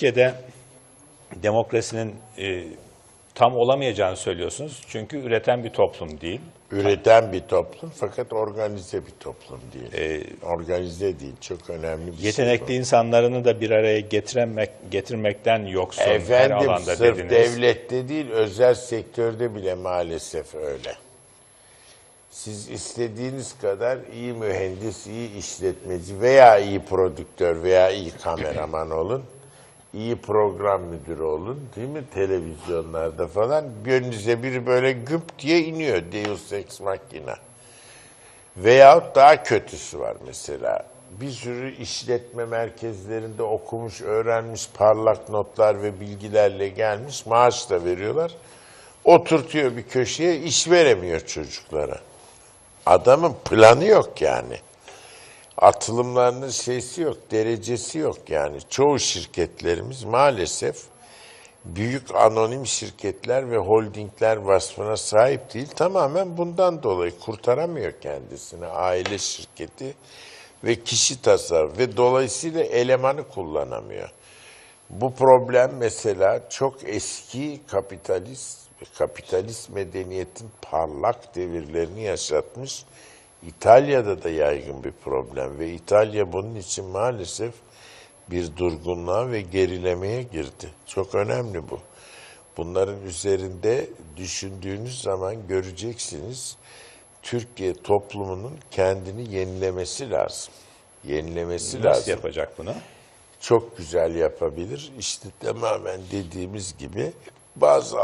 Türkiye'de demokrasinin e, tam olamayacağını söylüyorsunuz. Çünkü üreten bir toplum değil. Üreten bir toplum fakat organize bir toplum değil. organize değil. Çok önemli bir şey Yetenekli bu. insanlarını da bir araya getiremek, getirmekten yoksun her Efendim alanda sırf dediniz. devlette değil özel sektörde bile maalesef öyle. Siz istediğiniz kadar iyi mühendis, iyi işletmeci veya iyi prodüktör veya iyi kameraman olun. İyi program müdürü olun değil mi televizyonlarda falan. Gönlünüze biri böyle güp diye iniyor Deus Ex Machina. Veyahut daha kötüsü var mesela. Bir sürü işletme merkezlerinde okumuş, öğrenmiş, parlak notlar ve bilgilerle gelmiş, maaş da veriyorlar. Oturtuyor bir köşeye, iş veremiyor çocuklara. Adamın planı yok yani. Atılımlarının şeysi yok, derecesi yok yani. Çoğu şirketlerimiz maalesef büyük anonim şirketler ve holdingler vasfına sahip değil. Tamamen bundan dolayı kurtaramıyor kendisini aile şirketi ve kişi tasarruf ve dolayısıyla elemanı kullanamıyor. Bu problem mesela çok eski kapitalist kapitalist medeniyetin parlak devirlerini yaşatmış. İtalya'da da yaygın bir problem ve İtalya bunun için maalesef bir durgunluğa ve gerilemeye girdi. Çok önemli bu. Bunların üzerinde düşündüğünüz zaman göreceksiniz Türkiye toplumunun kendini yenilemesi lazım. Yenilemesi Nasıl lazım. yapacak bunu? Çok güzel yapabilir. İşte tamamen dediğimiz gibi bazı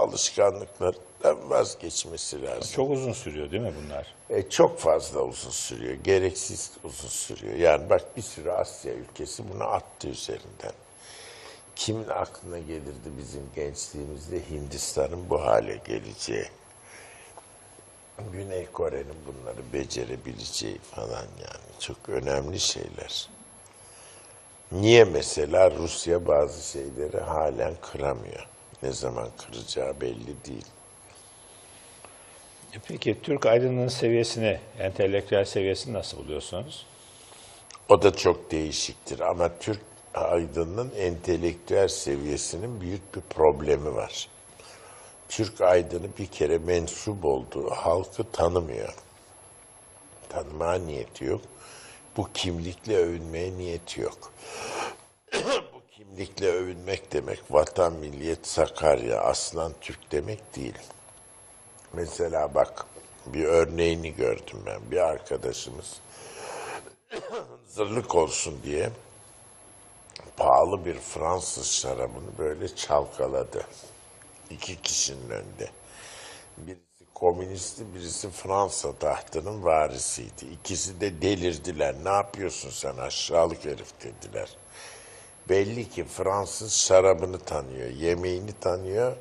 alışkanlıklardan vazgeçmesi lazım. Çok uzun sürüyor değil mi bunlar? E, çok fazla uzun sürüyor. Gereksiz uzun sürüyor. Yani bak bir sürü Asya ülkesi bunu attı üzerinden. Kimin aklına gelirdi bizim gençliğimizde Hindistan'ın bu hale geleceği? Güney Kore'nin bunları becerebileceği falan yani. Çok önemli şeyler. Niye mesela Rusya bazı şeyleri halen kıramıyor? Ne zaman kıracağı belli değil. E Peki Türk aydınlığının seviyesini, entelektüel seviyesini nasıl buluyorsunuz? O da çok değişiktir ama Türk aydınının entelektüel seviyesinin büyük bir problemi var. Türk aydını bir kere mensup olduğu halkı tanımıyor. Tanımaya niyeti yok. Bu kimlikle övünmeye niyeti yok. Bu kimlikle övünmek demek vatan, milliyet, Sakarya, aslan Türk demek değil. Mesela bak bir örneğini gördüm ben. Bir arkadaşımız hazırlık olsun diye pahalı bir Fransız şarabını böyle çalkaladı. İki kişinin önünde. Birisi komünisti, birisi Fransa tahtının varisiydi. İkisi de delirdiler. Ne yapıyorsun sen aşağılık herif dediler. Belli ki Fransız şarabını tanıyor, yemeğini tanıyor,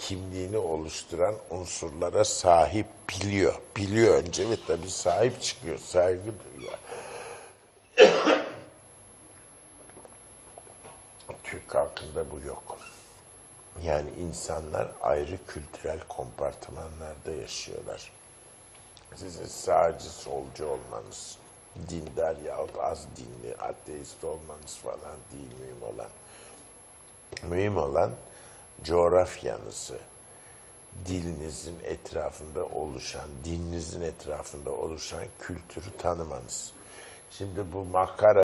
kimliğini oluşturan unsurlara sahip biliyor. Biliyor önce ve tabii sahip çıkıyor, saygı duyuyor. Türk halkında bu yok. Yani insanlar ayrı kültürel kompartımanlarda yaşıyorlar. Sizin sağcı solcu olmanız, dindar yahut az dinli, ateist olmanız falan değil mühim olan. Mühim olan coğrafyanızı, dilinizin etrafında oluşan, dininizin etrafında oluşan kültürü tanımanız. Şimdi bu makara